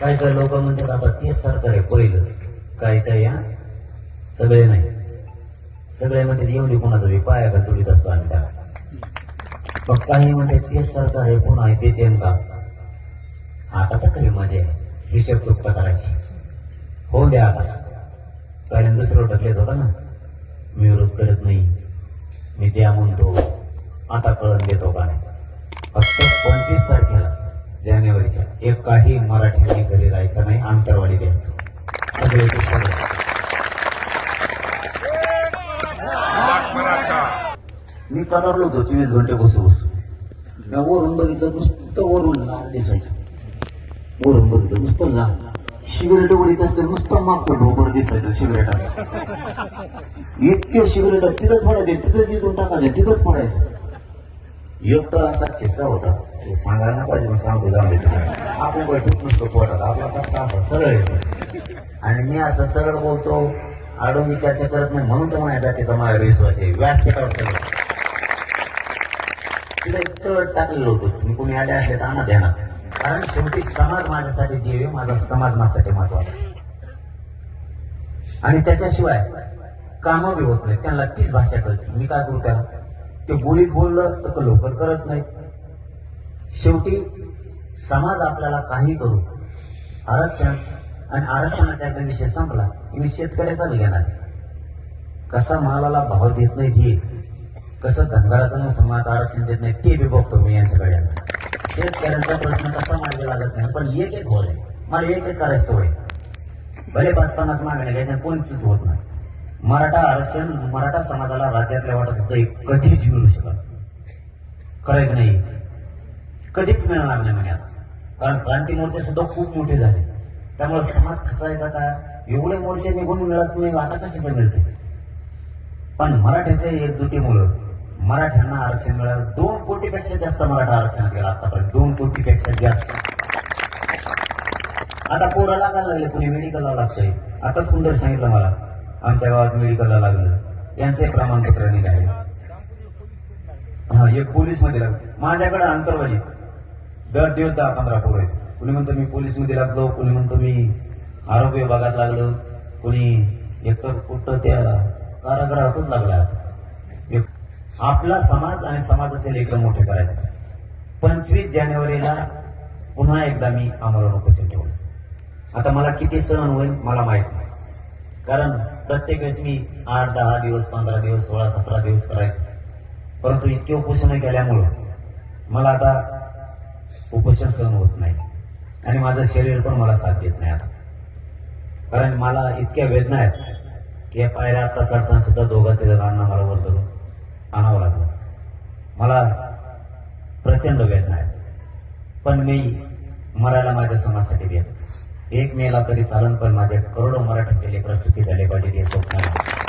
काय काय लोक म्हणतात आता तेच सरकार आहे पहिलंच. काय काय या सगळे नाही. सगळे म्हणतात येऊन दे कोणाचं पाया का तुडीत असतो आम्ही त्याला. मग काही म्हणतात तेच सरकार आहे पुन्हा तेम का? आता तर खरी मजा आहे. हिशेब चुकता करायची. हो द्या आता. कारण दुसरं ढकलेत होता ना. मी विरोध करत नाही. मी द्या म्हणतो. आता कळत देतो का नाही. फक्त पंचवीस तारखेला जानेवारीच्या. एक काही मराठ्यांनी घरी राहायचं नाही आंतरवाडी द्यायचं. सगळे. मी कदारलो होतो चोवीस घंटे बसू बसू. मी वरून बघितलं नुसतं वरून लाल दिसायचं. वरून बघितलं नुसतं लाल. सिगरेट उडीत असते नुसतं मागचं ढोबर दिसायचं सिगरेटाचं. इतके सिगरेट तिथंच पडायचे तिथंच इथून टाकायचे तिथंच पडायचं एक तर असा किस्सा होता तो सांगायला ना पाहिजे मग सांगतो जाऊन दे आपण बैठक नसतो पोटात आपला कसा असा सरळ यायचं आणि मी असं सरळ बोलतो आडून विचारच्या करत नाही म्हणून तर माझ्या जातीचा माझ्या विश्वास आहे. व्यासपीठावर सगळं तिथे तळ टाकलेलं होतं. तुम्ही कोणी आले असले तर आणा ध्यानात कारण शेवटी समाज माझ्यासाठी जीव आहे माझा समाज माझ्यासाठी महत्त्वाचा आणि त्याच्याशिवाय कामं बी होत नाही त्यांना तीच भाषा कळते. मी काय करू त्याला? ते बोलीत बोललं तर लवकर करत नाही. शेवटी समाज आपल्याला काही करू. आरक्षण आणि आरक्षणाचा एकदा विषय संपला. मी शेतकऱ्याचा बी घेणार कसा मालाला भाव देत नाही हे कसं धनगराचं न समाज आरक्षण देत नाही ते बी बघतो मी यांच्याकडे शेतकऱ्यांचा प्रश्न कसा मार्गी लागत नाही. पण एक एक होय मला एक एक करायचं सवय भले पाच पन्नास मागण्या घ्यायच्या कोणीच होत नाही. मराठा आरक्षण मराठा समाजाला राज्यातल्या वाटत होतं कधीच मिळू शकत. खरंय नाही. कधीच मिळणार नाही म्हणे आता. कारण क्रांती मोर्चे सुद्धा खूप मोठे झाले. त्यामुळे समाज खचायचा का? एवढे मोर्चे निघून मिळत नाही आता कशाचं मिळते? पण मराठ्याच्या एकजुटीमुळं मराठ्यांना आरक्षण मिळालं. दोन कोटीपेक्षा जास्त मराठा आरक्षणात गेला आतापर्यंत. दोन कोटीपेक्षा जास्त. आता पोरं लागायला लागले. कोणी मेडिकलला लागतंय. आताच कुंदर सांगितलं मला. आमच्या गावात मेडिकलला लागलं. यांचे प्रमाणपत्र निघाले. हा एक पोलीसमध्ये लागलं. माझ्याकडे अंतरवाली. दर दिवस दहा पंधरा पोरं आहेत. कुणी म्हणतं मी पोलीसमध्ये लागलो कुणी म्हणतं मी आरोग्य विभागात लागलो कुणी एकतर कुठं त्या कारागृहातच लागला. एक आपला समाज आणि समाजाचे लेकर मोठे करायचे. पंचवीस जानेवारीला पुन्हा एकदा मी आमरण उपस्थित ठेवलं. आता मला किती सहन होईल मला माहीत नाही. कारण प्रत्येक वेळेस मी आठ दहा दिवस पंधरा दिवस सोळा सतरा दिवस करायचो. परंतु इतके उपोषण केल्यामुळं मला आता उपोषण सहन होत नाही. आणि माझं शरीर पण मला साथ देत नाही आता. कारण मला इतक्या वेदना आहेत की या पायऱ्या आत्ता चढताना सुद्धा दोघा तिघांना मला वर धरून आणावं लागलं. मला प्रचंड वेदना आहेत. पण मी मरायला माझ्या समाजासाठी गेलो एक मेला तरी चालन पण माझे करोडो मराठ्यांचे लेकर सुखी झाले पाहिजे हे स्वप्न आहे.